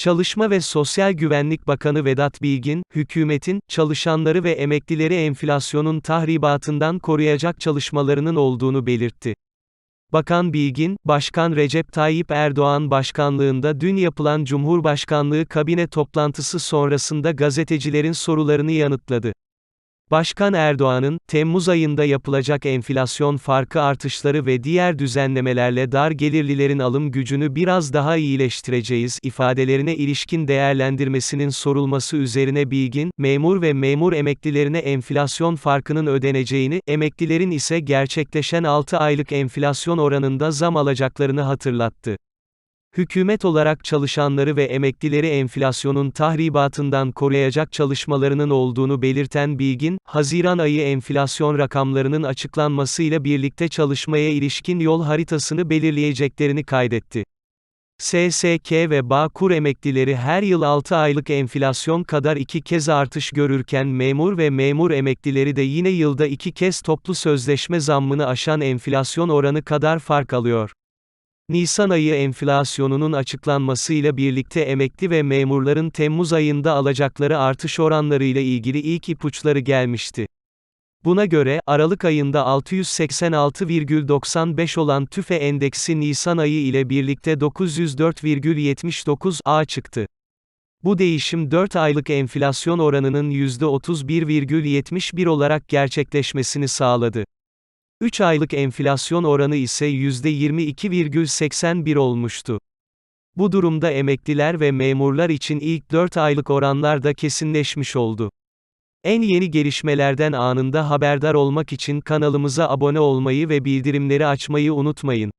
Çalışma ve Sosyal Güvenlik Bakanı Vedat Bilgin, hükümetin, çalışanları ve emeklileri enflasyonun tahribatından koruyacak çalışmalarının olduğunu belirtti. Bakan Bilgin, Başkan Recep Tayyip Erdoğan başkanlığında dün yapılan Cumhurbaşkanlığı kabine toplantısı sonrasında gazetecilerin sorularını yanıtladı. Başkan Erdoğan'ın, Temmuz ayında yapılacak enflasyon farkı artışları ve diğer düzenlemelerle dar gelirlilerin alım gücünü biraz daha iyileştireceğiz ifadelerine ilişkin değerlendirmesinin sorulması üzerine Bilgin, memur ve memur emeklilerine enflasyon farkının ödeneceğini, emeklilerin ise gerçekleşen 6 aylık enflasyon oranında zam alacaklarını hatırlattı. Hükümet olarak çalışanları ve emeklileri enflasyonun tahribatından koruyacak çalışmalarının olduğunu belirten Bilgin, Haziran ayı enflasyon rakamlarının açıklanmasıyla birlikte çalışmaya ilişkin yol haritasını belirleyeceklerini kaydetti. SSK ve Bağkur emeklileri her yıl 6 aylık enflasyon kadar iki kez artış görürken memur ve memur emeklileri de yine yılda iki kez toplu sözleşme zammını aşan enflasyon oranı kadar fark alıyor. Nisan ayı enflasyonunun açıklanmasıyla birlikte emekli ve memurların Temmuz ayında alacakları artış oranlarıyla ilgili ilk ipuçları gelmişti. Buna göre, Aralık ayında 686,95 olan TÜFE endeksi Nisan ayı ile birlikte 904,79 A çıktı. Bu değişim 4 aylık enflasyon oranının %31,71 olarak gerçekleşmesini sağladı. 3 aylık enflasyon oranı ise %22,81 olmuştu. Bu durumda emekliler ve memurlar için ilk 4 aylık oranlar da kesinleşmiş oldu. En yeni gelişmelerden anında haberdar olmak için kanalımıza abone olmayı ve bildirimleri açmayı unutmayın.